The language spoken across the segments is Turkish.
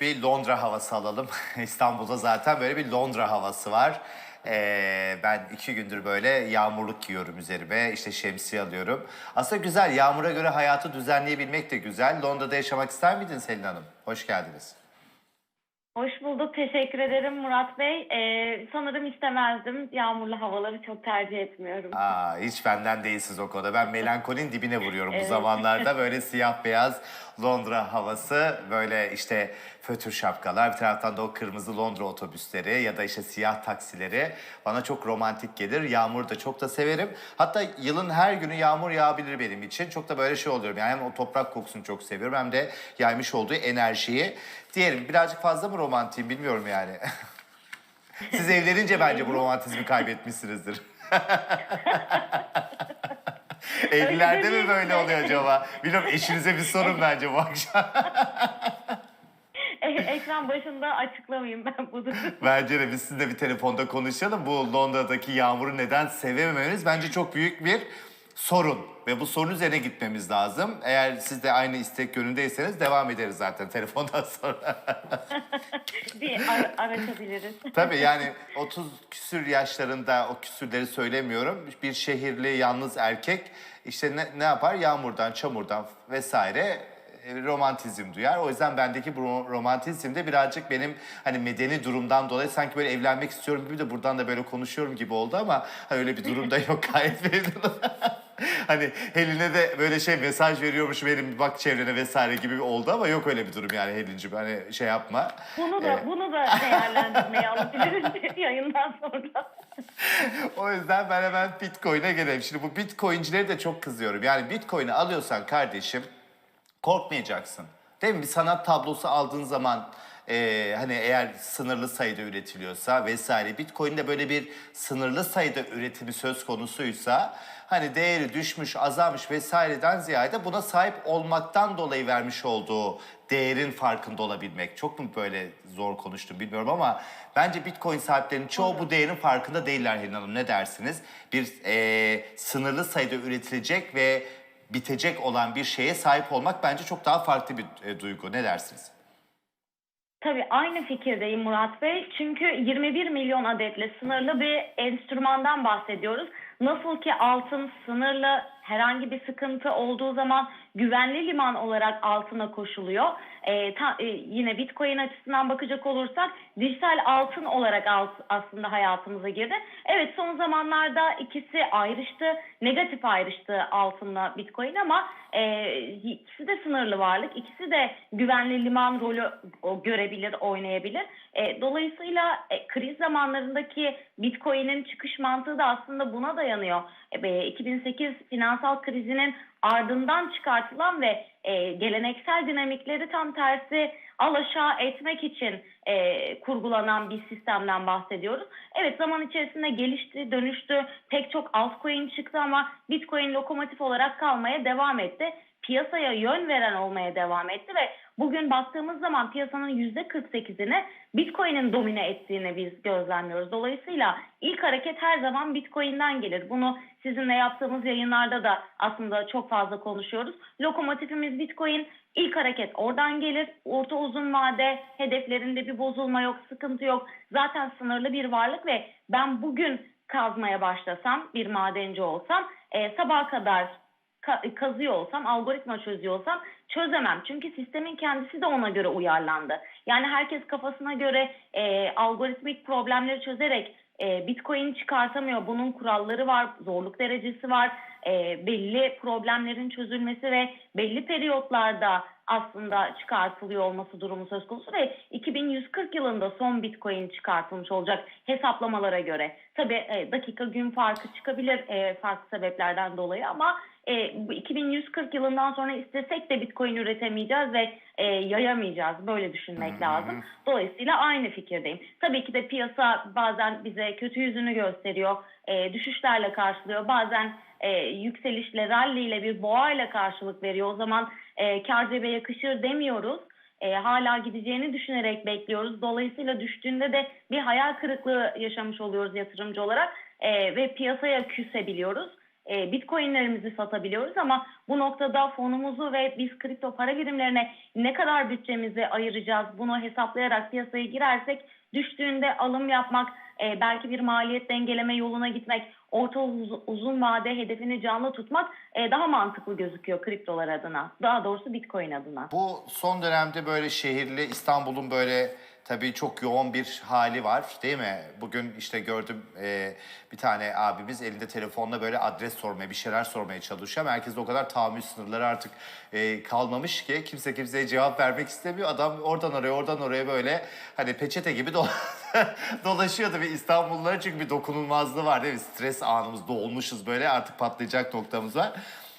bir Londra havası alalım. İstanbul'da zaten böyle bir Londra havası var. Ee, ben iki gündür böyle yağmurluk giyiyorum üzerime. işte şemsiye alıyorum. Aslında güzel. Yağmura göre hayatı düzenleyebilmek de güzel. Londra'da yaşamak ister miydin Selin Hanım? Hoş geldiniz. Hoş bulduk. Teşekkür ederim Murat Bey. Ee, sanırım istemezdim. Yağmurlu havaları çok tercih etmiyorum. Aa, hiç benden değilsiniz o konuda. Ben melankolin dibine vuruyorum bu Evet. zamanlarda. Böyle siyah beyaz Londra havası, böyle işte fötür şapkalar, bir taraftan da o kırmızı Londra otobüsleri ya da işte siyah taksileri bana çok romantik gelir. Yağmur da çok da severim. Hatta yılın her günü yağmur yağabilir benim için. Çok da böyle şey oluyorum. Yani hem o toprak kokusunu çok seviyorum hem de yaymış olduğu enerjiyi. Diyelim birazcık fazla mı romantiyim bilmiyorum yani. Siz evlenince bence bu romantizmi kaybetmişsinizdir. Evlilerde mi böyle oluyor acaba? Bilmiyorum eşinize bir sorun bence bu akşam. E, Ekran başında açıklamayayım ben bu durumu. Bence de biz sizinle bir telefonda konuşalım. Bu Londra'daki yağmuru neden sevememeniz bence çok büyük bir sorun. Ve bu sorun üzerine gitmemiz lazım. Eğer siz de aynı istek yönündeyseniz devam ederiz zaten telefondan sonra. Bir ar- araşabiliriz. Tabii yani 30 küsür yaşlarında o küsürleri söylemiyorum. Bir şehirli yalnız erkek işte ne, ne yapar? Yağmurdan, çamurdan vesaire e, romantizm duyar. O yüzden bendeki bu ro- romantizm de birazcık benim hani medeni durumdan dolayı sanki böyle evlenmek istiyorum gibi de buradan da böyle konuşuyorum gibi oldu ama hani öyle bir durum da yok gayet memnunum. hani Helin'e de böyle şey mesaj veriyormuş benim bak çevrene vesaire gibi oldu ama yok öyle bir durum yani Helin'cim hani şey yapma. Bunu da Evet. bunu da değerlendirmeye alabiliriz yayından sonra. O yüzden ben hemen Bitcoin'e gelelim. Şimdi bu Bitcoin'cileri de çok kızıyorum. Yani Bitcoin'i alıyorsan kardeşim korkmayacaksın. Değil mi? Bir sanat tablosu aldığın zaman eee, hani eğer sınırlı sayıda üretiliyorsa vesaire Bitcoin'de böyle bir sınırlı sayıda üretimi söz konusuysa hani değeri düşmüş, azalmış vesaireden ziyade buna sahip olmaktan dolayı vermiş olduğu değerin farkında olabilmek. Çok mu böyle zor konuştum bilmiyorum ama bence Bitcoin sahiplerinin çoğu bu değerin farkında değiller Helin Hanım. Ne dersiniz? Bir eee, sınırlı sayıda üretilecek ve bitecek olan bir şeye sahip olmak bence çok daha farklı bir e, duygu. Ne dersiniz? Tabii aynı fikirdeyim Murat Bey. Çünkü 21 milyon adetle sınırlı bir enstrümandan bahsediyoruz. Nasıl ki altın sınırlı herhangi bir sıkıntı olduğu zaman güvenli liman olarak altına koşuluyor. Ee, ta- e, yine Bitcoin açısından bakacak olursak dijital altın olarak alt- aslında hayatımıza girdi. Evet son zamanlarda ikisi ayrıştı. Negatif ayrıştı altınla Bitcoin ama e, ikisi de sınırlı varlık. İkisi de güvenli liman rolü görebilir, oynayabilir. E, dolayısıyla e, kriz zamanlarındaki Bitcoin'in çıkış mantığı da aslında buna dayanıyor. E, be- 2008 finansal krizinin ardından çıkartılan ve e, geleneksel dinamikleri tam tersi alaşağı etmek için e, kurgulanan bir sistemden bahsediyoruz. Evet zaman içerisinde gelişti, dönüştü. Pek çok altcoin çıktı ama Bitcoin lokomotif olarak kalmaya devam etti. Piyasaya yön veren olmaya devam etti ve bugün baktığımız zaman piyasanın %48'ini Bitcoin'in domine ettiğini biz gözlemliyoruz. Dolayısıyla ilk hareket her zaman Bitcoin'den gelir. Bunu sizinle yaptığımız yayınlarda da aslında çok fazla konuşuyoruz. Lokomotifimiz Bitcoin. İlk hareket oradan gelir. Orta uzun vade hedeflerinde bir bozulma yok, sıkıntı yok. Zaten sınırlı bir varlık ve ben bugün kazmaya başlasam, bir madenci olsam e, sabaha kadar ka- kazıyor olsam, algoritma çözüyor olsam çözemem. Çünkü sistemin kendisi de ona göre uyarlandı. Yani herkes kafasına göre e, algoritmik problemleri çözerek e, Bitcoin çıkartamıyor. Bunun kuralları var, zorluk derecesi var. E, belli problemlerin çözülmesi ve belli periyotlarda aslında çıkartılıyor olması durumu söz konusu ve 2140 yılında son Bitcoin çıkartılmış olacak hesaplamalara göre. Tabii e, dakika gün farkı çıkabilir e, farklı sebeplerden dolayı ama e, bu 2140 yılından sonra istesek de Bitcoin üretemeyeceğiz ve e, yayamayacağız. Böyle düşünmek lazım. Dolayısıyla aynı fikirdeyim. Tabii ki de piyasa bazen bize kötü yüzünü gösteriyor. E, düşüşlerle karşılıyor. Bazen e, yükselişle, rally ile bir boğa ile karşılık veriyor. O zaman e, kar cebe yakışır demiyoruz. E, hala gideceğini düşünerek bekliyoruz. Dolayısıyla düştüğünde de bir hayal kırıklığı yaşamış oluyoruz yatırımcı olarak E, ve piyasaya küsebiliyoruz. e, bitcoinlerimizi satabiliyoruz ama bu noktada fonumuzu ve biz kripto para birimlerine ne kadar bütçemizi ayıracağız bunu hesaplayarak piyasaya girersek düştüğünde alım yapmak, e, belki bir maliyet dengeleme yoluna gitmek, orta uz- uzun vade hedefini canlı tutmak e, daha mantıklı gözüküyor kriptolar adına. Daha doğrusu bitcoin adına. Bu son dönemde böyle şehirli İstanbul'un böyle tabii çok yoğun bir hali var değil mi? Bugün işte gördüm e, bir tane abimiz elinde telefonla böyle adres sormaya bir şeyler sormaya çalışıyor. Merkezde o kadar tahammül sınırları artık e, kalmamış ki kimse kimseye cevap vermek istemiyor. Adam oradan oraya oradan oraya böyle hani peçete gibi do- dolaşıyordu bir İstanbulluların çünkü bir dokunulmazlığı var değil mi? Stres anımız dolmuşuz böyle artık patlayacak noktamız var.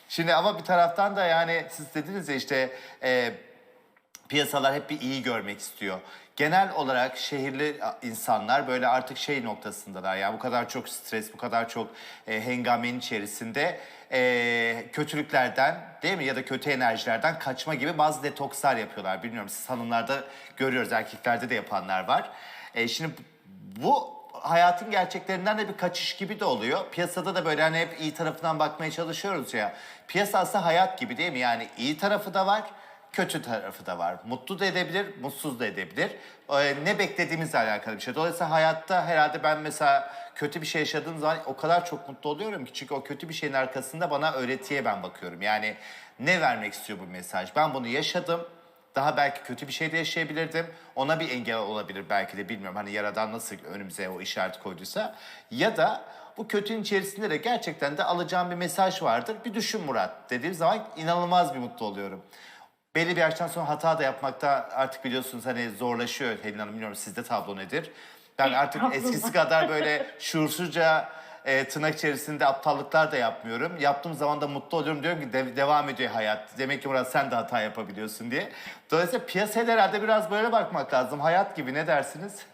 Şimdi ama bir taraftan da yani siz dediniz ya işte e, piyasalar hep bir iyi görmek istiyor. Genel olarak şehirli insanlar böyle artık şey noktasındalar. Yani bu kadar çok stres, bu kadar çok e, hengamenin içerisinde e, kötülüklerden değil mi ya da kötü enerjilerden kaçma gibi bazı detokslar yapıyorlar. Bilmiyorum siz hanımlarda görüyoruz, erkeklerde de yapanlar var. E, şimdi bu hayatın gerçeklerinden de bir kaçış gibi de oluyor. Piyasada da böyle hani hep iyi tarafından bakmaya çalışıyoruz ya. Piyasa aslında hayat gibi değil mi? Yani iyi tarafı da var, kötü tarafı da var. Mutlu da edebilir, mutsuz da edebilir. Ee, ne beklediğimizle alakalı bir şey. Dolayısıyla hayatta herhalde ben mesela kötü bir şey yaşadığım zaman o kadar çok mutlu oluyorum ki. Çünkü o kötü bir şeyin arkasında bana öğretiye ben bakıyorum. Yani ne vermek istiyor bu mesaj? Ben bunu yaşadım. Daha belki kötü bir şey de yaşayabilirdim. Ona bir engel olabilir belki de bilmiyorum. Hani yaradan nasıl önümüze o işareti koyduysa. Ya da bu kötünün içerisinde de gerçekten de alacağım bir mesaj vardır. Bir düşün Murat dediğim zaman inanılmaz bir mutlu oluyorum. Belli bir yaştan sonra hata da yapmakta artık biliyorsunuz hani zorlaşıyor Helin Hanım. Bilmiyorum sizde tablo nedir? Ben artık eskisi kadar böyle şuursuzca e, tırnak içerisinde aptallıklar da yapmıyorum. Yaptığım zaman da mutlu oluyorum. Diyorum ki "De- devam ediyor hayat. Demek ki Murat sen de hata yapabiliyorsun diye. Dolayısıyla piyasaya da herhalde biraz böyle bakmak lazım. Hayat gibi ne dersiniz?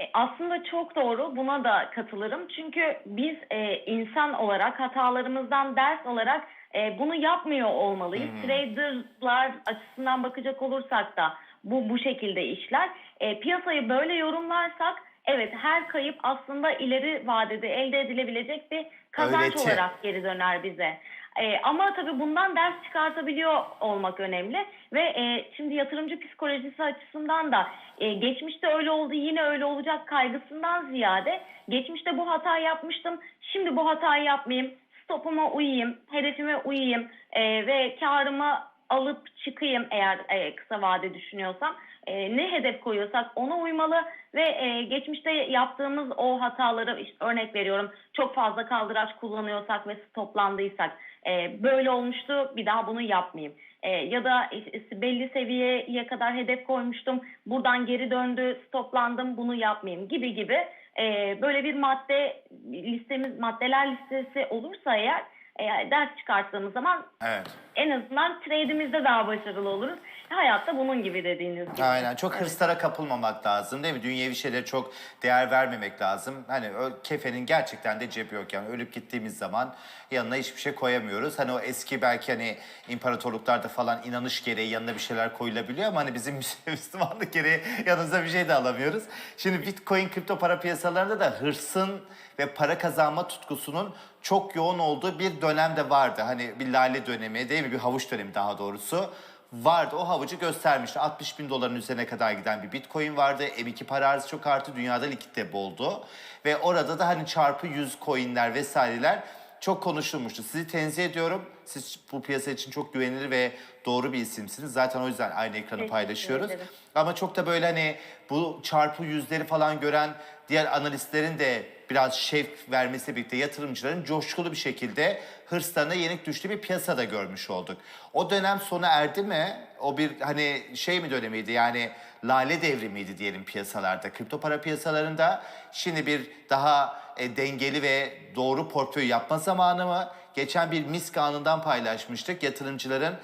E, Aslında çok doğru. Buna da katılırım. Çünkü biz e, insan olarak hatalarımızdan ders alarak e, bunu yapmıyor olmalıyız. Traderlar açısından bakacak olursak da bu bu şekilde işler. E, piyasayı böyle yorumlarsak evet her kayıp aslında ileri vadede elde edilebilecek bir kazanç Öğreti. olarak geri döner bize. E, ama tabii bundan ders çıkartabiliyor olmak önemli ve e, şimdi yatırımcı psikolojisi açısından da e, geçmişte öyle oldu yine öyle olacak kaygısından ziyade geçmişte bu hatayı yapmıştım şimdi bu hatayı yapmayayım stopuma uyayım hedefime uyayım e, ve karımı alıp çıkayım eğer e, kısa vade düşünüyorsam e, ne hedef koyuyorsak ona uymalı ve e, geçmişte yaptığımız o hataları işte örnek veriyorum çok fazla kaldıraç kullanıyorsak ve stoplandıysak e, böyle olmuştu bir daha bunu yapmayayım. E, ya da işte belli seviyeye kadar hedef koymuştum buradan geri döndü stoplandım bunu yapmayayım gibi gibi e, böyle bir madde listemiz maddeler listesi olursa eğer eğer ders çıkarttığımız zaman Evet. en azından trade'imizde daha başarılı oluruz. Hayatta bunun gibi dediğiniz gibi. Aynen. Çok hırslara kapılmamak lazım değil mi? Dünyevi şeylere çok değer vermemek lazım. Hani o kefenin gerçekten de cebi yok yani. Ölüp gittiğimiz zaman yanına hiçbir şey koyamıyoruz. Hani o eski belki hani imparatorluklarda falan inanış gereği yanına bir şeyler koyulabiliyor ama hani bizim Müslümanlık gereği yanımıza bir şey de alamıyoruz. Şimdi Bitcoin kripto para piyasalarında da hırsın ve para kazanma tutkusunun çok yoğun olduğu bir dönem de vardı. Hani bir lale dönemi değil mi? Bir havuç dönemi daha doğrusu vardı. O havucu göstermişti. 60 bin doların üzerine kadar giden bir bitcoin vardı. M2 para arzı çok arttı. Dünyada likitte boldu. Ve orada da hani çarpı 100 coinler vesaireler çok konuşulmuştu. Sizi tenzih ediyorum. Siz bu piyasa için çok güvenilir ve doğru bir isimsiniz. Zaten o yüzden aynı ekranı Teşekkür paylaşıyoruz. ederim. Ama çok da böyle hani bu çarpı yüzleri falan gören diğer analistlerin de biraz şevk vermesi birlikte yatırımcıların coşkulu bir şekilde hırslarına yenik düştüğü bir piyasada görmüş olduk. O dönem sona erdi mi? O bir hani şey mi dönemiydi yani lale devrimiydi diyelim piyasalarda, kripto para piyasalarında. Şimdi bir daha e, dengeli ve doğru portföy yapma zamanı mı? Geçen bir misk anından paylaşmıştık. Yatırımcıların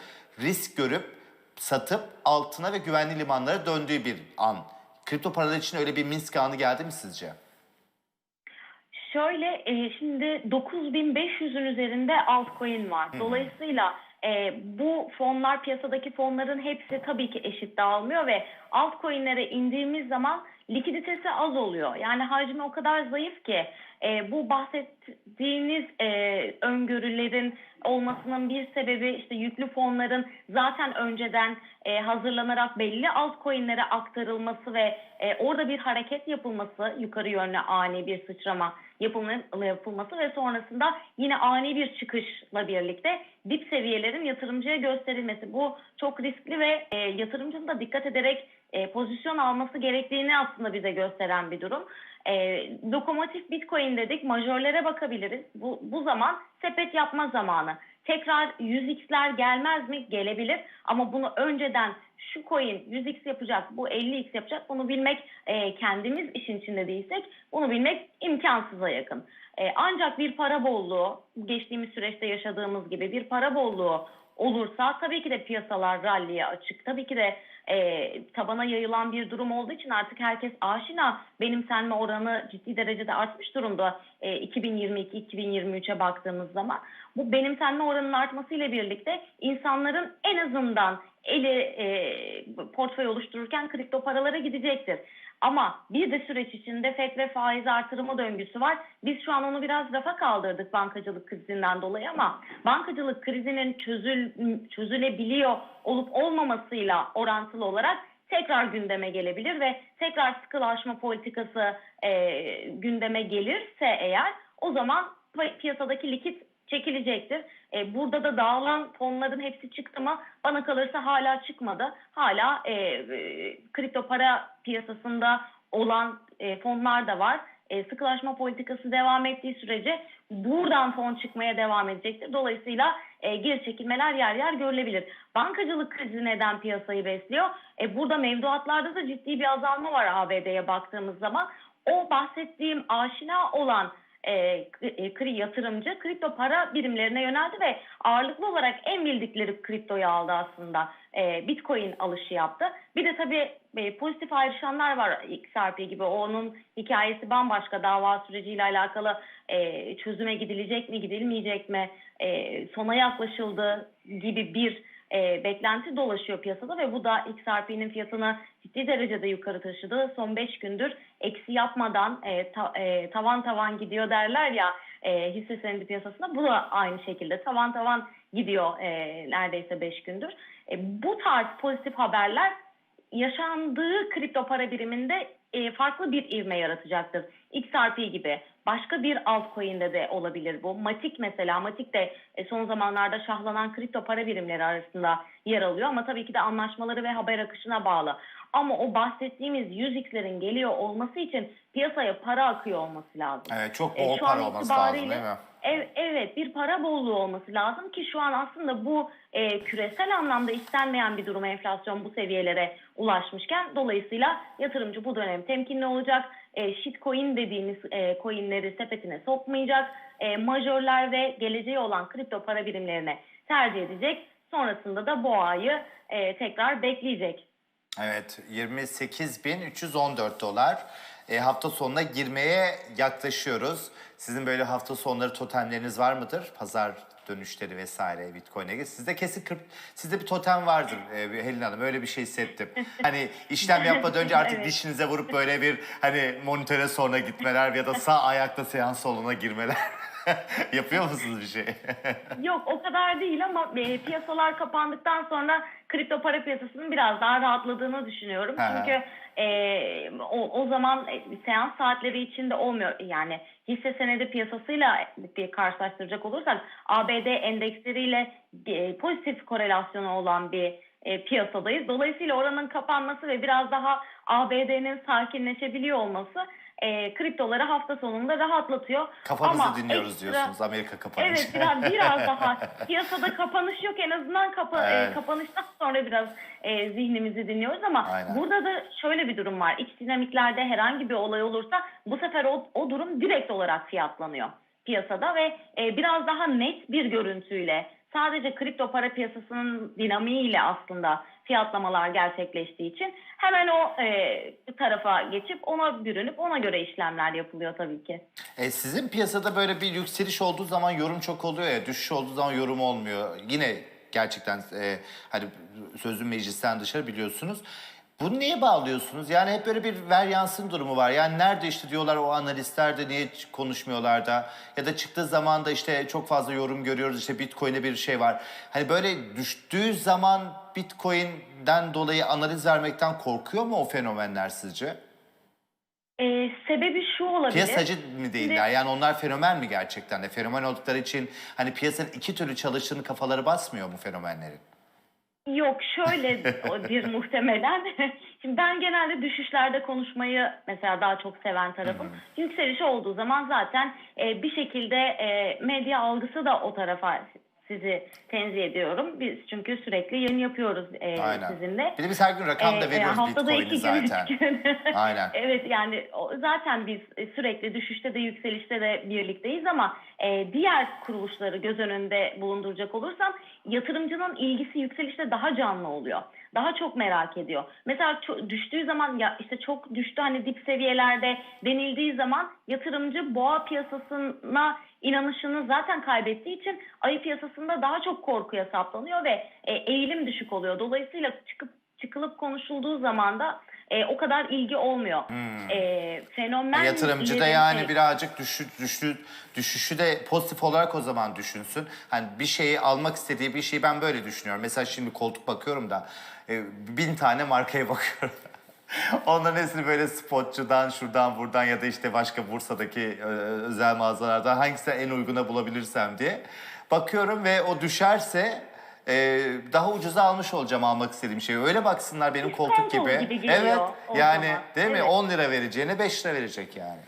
risk görüp satıp altına ve güvenli limanlara döndüğü bir an. Kripto paralar için öyle bir Minsk anı geldi mi sizce? Şöyle e, şimdi 9500'ün üzerinde altcoin var. Dolayısıyla e, bu fonlar piyasadaki fonların hepsi tabii ki eşit dağılmıyor ve altcoin'lere indiğimiz zaman likiditesi az oluyor. Yani hacmi o kadar zayıf ki e, bu bahsettiğiniz e, öngörülerin olmasının bir sebebi işte yüklü fonların zaten önceden e, hazırlanarak belli altcoin'lere aktarılması ve e, orada bir hareket yapılması, yukarı yönlü ani bir sıçrama yapılma- yapılması ve sonrasında yine ani bir çıkışla birlikte dip seviyelerin yatırımcıya gösterilmesi. Bu çok riskli ve e, yatırımcının da dikkat ederek e, pozisyon alması gerektiğini aslında bize gösteren bir durum. E, lokomotif Bitcoin dedik, majörlere bakabiliriz. Bu, bu zaman sepet yapma zamanı. Tekrar 100x'ler gelmez mi? Gelebilir. Ama bunu önceden şu coin 100x yapacak, bu 50x yapacak bunu bilmek e, kendimiz işin içinde değilsek bunu bilmek imkansıza yakın. E, ancak bir para bolluğu, geçtiğimiz süreçte yaşadığımız gibi bir para bolluğu olursa tabii ki de piyasalar ralliye açık. Tabii ki de e, tabana yayılan bir durum olduğu için artık herkes aşina benimsenme oranı ciddi derecede artmış durumda e, 2022-2023'e baktığımız zaman. Bu benimsenme oranının artmasıyla birlikte insanların en azından eli e, portföy oluştururken kripto paralara gidecektir. Ama bir de süreç içinde FED ve faiz artırımı döngüsü var. Biz şu an onu biraz rafa kaldırdık bankacılık krizinden dolayı ama bankacılık krizinin çözül, çözülebiliyor olup olmamasıyla orantılı olarak tekrar gündeme gelebilir ve tekrar sıkılaşma politikası e, gündeme gelirse eğer o zaman pi- piyasadaki likit çekilecektir. E, burada da dağılan fonların hepsi çıktı mı? Bana kalırsa hala çıkmadı. Hala e, e, kripto para piyasasında olan e, fonlar da var. E, sıkılaşma politikası devam ettiği sürece buradan fon çıkmaya devam edecektir. Dolayısıyla e, geri çekilmeler yer yer görülebilir. Bankacılık krizi neden piyasayı besliyor? E, burada mevduatlarda da ciddi bir azalma var ABD'ye baktığımız zaman. O bahsettiğim aşina olan e, e, kri yatırımcı kripto para birimlerine yöneldi ve ağırlıklı olarak en bildikleri kriptoyu aldı aslında. E, Bitcoin alışı yaptı. Bir de tabii e, pozitif ayrışanlar var XRP gibi. Onun hikayesi bambaşka. Dava süreciyle alakalı e, çözüme gidilecek mi, gidilmeyecek mi, e, sona yaklaşıldı gibi bir e, beklenti dolaşıyor piyasada ve bu da XRP'nin fiyatını ciddi derecede yukarı taşıdı. Son 5 gündür eksi yapmadan e, ta- e, tavan tavan gidiyor derler ya e, hisse senedi piyasasında. Bu da aynı şekilde tavan tavan gidiyor e, neredeyse 5 gündür. E, bu tarz pozitif haberler yaşandığı kripto para biriminde e, farklı bir ivme yaratacaktır. XRP gibi başka bir altcoin'de de olabilir bu. Matic mesela, Matic de e, son zamanlarda şahlanan kripto para birimleri arasında yer alıyor ama tabii ki de anlaşmaları ve haber akışına bağlı. Ama o bahsettiğimiz 100x'lerin geliyor olması için piyasaya para akıyor olması lazım. Evet çok E, bol an para olması lazım değil mi? Ev- Evet bir para bolluğu olması lazım ki şu an aslında bu e, küresel anlamda istenmeyen bir durum enflasyon bu seviyelere ulaşmışken dolayısıyla yatırımcı bu dönem temkinli olacak. E, shitcoin dediğimiz e, coinleri sepetine sokmayacak. E, majörler ve geleceği olan kripto para birimlerine tercih edecek. Sonrasında da boğayı e, tekrar bekleyecek. Evet 28.314 dolar. E, hafta sonuna girmeye yaklaşıyoruz. Sizin böyle hafta sonları totemleriniz var mıdır? Pazar dönüşleri vesaire Bitcoin'e ilgili. Sizde kesin 40, sizde bir totem vardır e, Helin Hanım. Öyle bir şey hissettim. Hani işlem yapmadan önce artık Evet. dişinize vurup böyle bir hani monitöre sonra gitmeler ya da sağ ayakta seans salonuna girmeler. Yapıyor musunuz bir şey? Yok o kadar değil ama e, piyasalar kapandıktan sonra kripto para piyasasının biraz daha rahatladığını düşünüyorum. Hı. Çünkü e, o, o zaman e, seans saatleri içinde olmuyor. Yani hisse senedi piyasasıyla bir karşılaştıracak olursak ABD endeksleriyle e, pozitif korelasyonu olan bir e, piyasadayız. Dolayısıyla oranın kapanması ve biraz daha ABD'nin sakinleşebiliyor olması e, kriptoları hafta sonunda rahatlatıyor. Kafanızı Ama dinliyoruz ekstra- diyorsunuz Amerika kapanışı. Evet biraz biraz daha piyasada kapanış yok en azından kapa, e, Evet. kapanıştan sonra biraz e, zihnimizi dinliyoruz ama Aynen. burada da şöyle bir durum var. İç dinamiklerde herhangi bir olay olursa bu sefer o, o durum direkt olarak fiyatlanıyor piyasada ve e, biraz daha net bir görüntüyle sadece kripto para piyasasının dinamiğiyle aslında fiyatlamalar gerçekleştiği için hemen o e, tarafa geçip ona bürünüp ona göre işlemler yapılıyor tabii ki. E, sizin piyasada böyle bir yükseliş olduğu zaman yorum çok oluyor ya, düşüş olduğu zaman yorum olmuyor. Yine gerçekten e, hani sözün meclisten dışarı biliyorsunuz. Bunu niye bağlıyorsunuz? Yani hep böyle bir ver yansın durumu var. Yani nerede işte diyorlar o analistler de niye konuşmuyorlar da ya da çıktığı zaman da işte çok fazla yorum görüyoruz işte Bitcoin'e bir şey var. Hani böyle düştüğü zaman Bitcoin'den dolayı analiz vermekten korkuyor mu o fenomenler sizce? Ee, sebebi şu olabilir. Piyasacı mı değiller? Yani onlar fenomen mi gerçekten de? Fenomen oldukları için hani piyasanın iki türlü çalıştığını kafaları basmıyor mu fenomenlerin? Yok şöyle bir muhtemelen. Şimdi ben genelde düşüşlerde konuşmayı mesela daha çok seven tarafım. Yükseliş olduğu zaman zaten e, bir şekilde e, medya algısı da o tarafa sizi tenzih ediyorum. Biz çünkü sürekli yayın yapıyoruz e, Aynen. sizinle. Bir de biz her gün rakam da Ee, veriyoruz haftada Bitcoin'i iki gün, zaten. gün. Aynen. evet yani zaten biz e, sürekli düşüşte de yükselişte de birlikteyiz ama e, diğer kuruluşları göz önünde bulunduracak olursam yatırımcının ilgisi yükselişte daha canlı oluyor. Daha çok merak ediyor. Mesela düştüğü zaman ya işte çok düştü hani dip seviyelerde denildiği zaman yatırımcı boğa piyasasına inanışını zaten kaybettiği için ayı piyasasında daha çok korkuya saplanıyor ve e, eğilim düşük oluyor. Dolayısıyla çıkıp çıkılıp konuşulduğu zaman da e, o kadar ilgi olmuyor. E, fenomen Yatırımcı da yani birazcık düşü, düşü, düşüşü de pozitif olarak o zaman düşünsün. Hani bir şeyi almak istediği bir şeyi ben böyle düşünüyorum. Mesela şimdi koltuk bakıyorum da e, bin tane markaya bakıyorum. Onların hepsini böyle spotçudan, şuradan, buradan ya da işte başka Bursa'daki e, özel mağazalardan hangisini en uyguna bulabilirsem diye bakıyorum ve o düşerse e, daha ucuza almış olacağım almak istediğim şeyi. Öyle baksınlar benim koltuk İskonto gibi. gibi geliyor evet. o Yani zaman. değil mi? Evet. 10 lira vereceğine 5 lira verecek yani.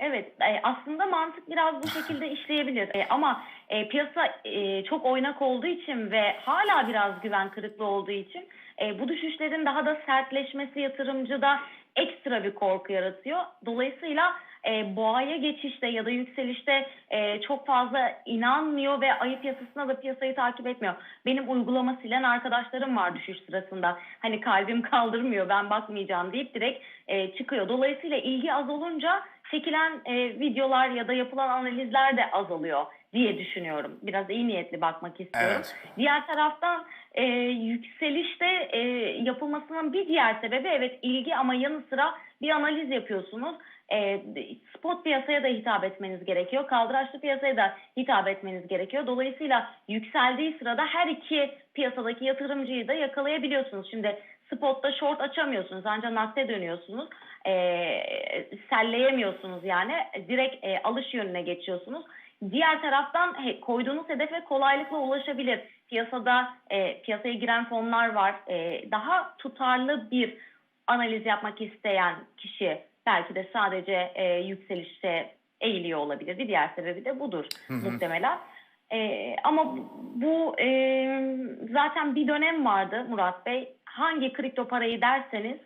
Evet e, aslında mantık biraz bu şekilde işleyebilir E, ama e, piyasa e, çok oynak olduğu için ve hala biraz güven kırıklığı olduğu için e, bu düşüşlerin daha da sertleşmesi yatırımcıda ekstra bir korku yaratıyor. Dolayısıyla e, boğaya geçişte ya da yükselişte e, çok fazla inanmıyor ve ayı piyasasına da piyasayı takip etmiyor. Benim uygulama silen arkadaşlarım var düşüş sırasında. Hani kalbim kaldırmıyor ben bakmayacağım deyip direkt e, çıkıyor. Dolayısıyla ilgi az olunca çekilen e, videolar ya da yapılan analizler de azalıyor diye düşünüyorum. Biraz iyi niyetli bakmak istiyorum. Evet. Diğer taraftan e, yükselişte e, yapılmasının bir diğer sebebi evet ilgi ama yanı sıra bir analiz yapıyorsunuz. E, spot piyasaya da hitap etmeniz gerekiyor. Kaldıraçlı piyasaya da hitap etmeniz gerekiyor. Dolayısıyla yükseldiği sırada her iki piyasadaki yatırımcıyı da yakalayabiliyorsunuz. Şimdi spotta short açamıyorsunuz ancak nakde dönüyorsunuz. E, selleyemiyorsunuz yani. Direkt e, alış yönüne geçiyorsunuz. Diğer taraftan he, koyduğunuz hedefe kolaylıkla ulaşabilir. Piyasada e, piyasaya giren fonlar var. E, daha tutarlı bir analiz yapmak isteyen kişi belki de sadece e, yükselişte eğiliyor olabilir. Bir diğer sebebi de budur muhtemelen. E, ama bu e, zaten bir dönem vardı Murat Bey. Hangi kripto parayı derseniz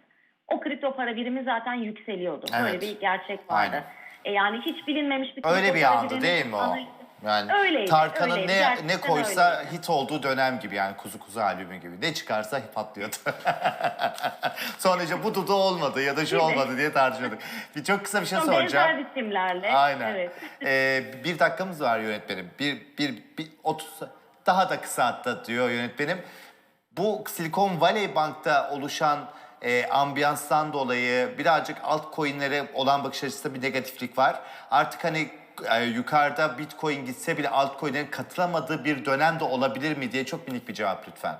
o kripto para birimi zaten yükseliyordu. Böyle Evet. bir gerçek vardı. Aynen. E, yani hiç bilinmemiş bir Öyle kripto bir para andı birimi değil mi o? analizi- Yani Öyleydi, Tarkan'ın öyleydi. ne Gerçekten ne koysa öyleydi. hit olduğu dönem gibi yani kuzu kuzu albümü gibi. Ne çıkarsa patlıyordu. Sonra işte bu dudu olmadı ya da şu olmadı diye tartışıyorduk. Bir çok kısa bir şey Son soracağım. benzer biçimlerle. Aynen. Evet. Ee, bir dakikamız var yönetmenim. Bir, bir, bir 30 daha da kısa hatta diyor yönetmenim. Bu Silicon Valley Bank'ta oluşan e, ambiyanstan dolayı birazcık altcoin'lere olan bakış açısında bir negatiflik var. Artık hani yukarıda Bitcoin gitse bile altcoin'lerin katılamadığı bir dönem de olabilir mi diye çok minik bir cevap lütfen.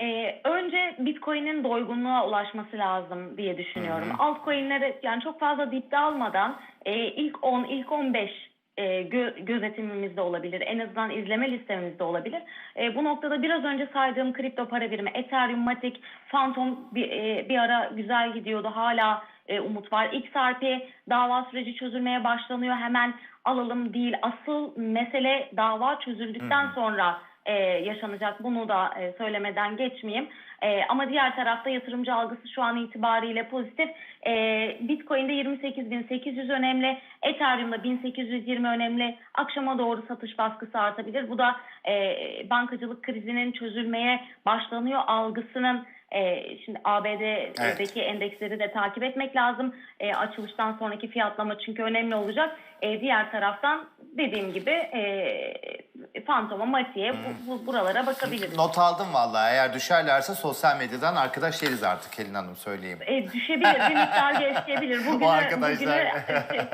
Ee, önce Bitcoin'in doygunluğa ulaşması lazım diye düşünüyorum. Altcoin'leri yani çok fazla dipte almadan e, ilk 10, ilk 15 e, gö- gözetimimizde olabilir. En azından izleme listemizde olabilir. E, bu noktada biraz önce saydığım kripto para birimi Ethereum, Matic, Phantom bir, e, bir ara güzel gidiyordu. Hala e, umut var. XRP dava süreci çözülmeye başlanıyor. Hemen alalım değil. Asıl mesele dava çözüldükten sonra e, yaşanacak. Bunu da e, söylemeden geçmeyeyim. E, ama diğer tarafta yatırımcı algısı şu an itibariyle pozitif. E, Bitcoin'de 28.800 önemli, Ethereum'da 1820 önemli. Akşama doğru satış baskısı artabilir. Bu da e, bankacılık krizinin çözülmeye başlanıyor algısının e, şimdi ABD'deki endeksleri de takip etmek lazım. E, açılıştan sonraki fiyatlama çünkü önemli olacak. E, diğer taraftan dediğim gibi e, Pantoma, Mati'ye bu, bu- buralara bakabiliriz. Not aldım vallahi. Eğer düşerlerse sosyal medyadan arkadaş değiliz artık Helin Hanım söyleyeyim. E, düşebilir, bir miktar gevşeyebilir. Bugünü, O arkadaşlar bugünü-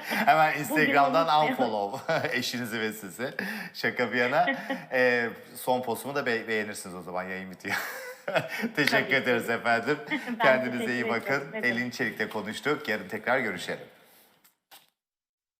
hemen Instagram'dan unfollow eşinizi ve sizi. Şaka bir yana. Ee, son postumu da be- beğenirsiniz o zaman yayın bitiyor. teşekkür ederiz efendim. Kendinize iyi bakın. Elin Çelik'le konuştuk. Yarın tekrar görüşelim.